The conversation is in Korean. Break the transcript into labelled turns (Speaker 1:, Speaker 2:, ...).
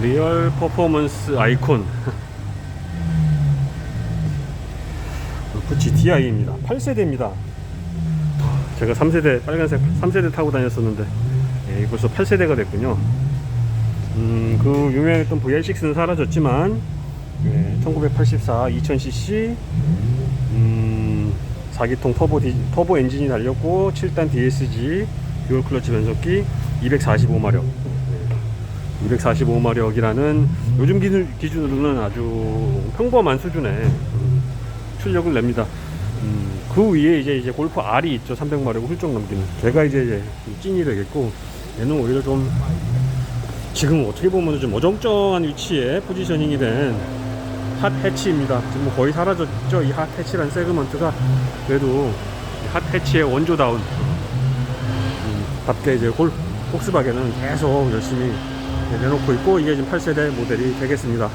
Speaker 1: 리얼 퍼포먼스 아이콘. 그 GTI입니다. 8세대입니다. 제가 3세대 빨간색 3세대 타고 다녔었는데 예, 벌써 8세대가 됐군요. 음, 그 유명했던 VR6는 사라졌지만 예, 1984 2000cc 음, 4기통 터보, 디, 터보 엔진이 달렸고 7단 DSG 듀얼 클러치 변속기 245마력 245마력이라는 요즘 기준, 기준으로는 아주 평범한 수준의 음, 출력을 냅니다. 음, 그 위에 이제 이제 골프 R이 있죠. 300마력을 훌쩍 넘기는. 걔가 이제, 이제 좀 찐이 되겠고 얘는 오히려 좀 지금 어떻게 보면 좀 어정쩡한 위치에 포지셔닝이 된 핫 해치입니다. 지금 뭐 거의 사라졌죠. 이 핫 해치란 세그먼트가 그래도 핫 해치의 원조다운 음, 답게 이제 골 폭스바겐은 계속 열심히 내놓고 있고 이게 지금 8세대 모델이 되겠습니다.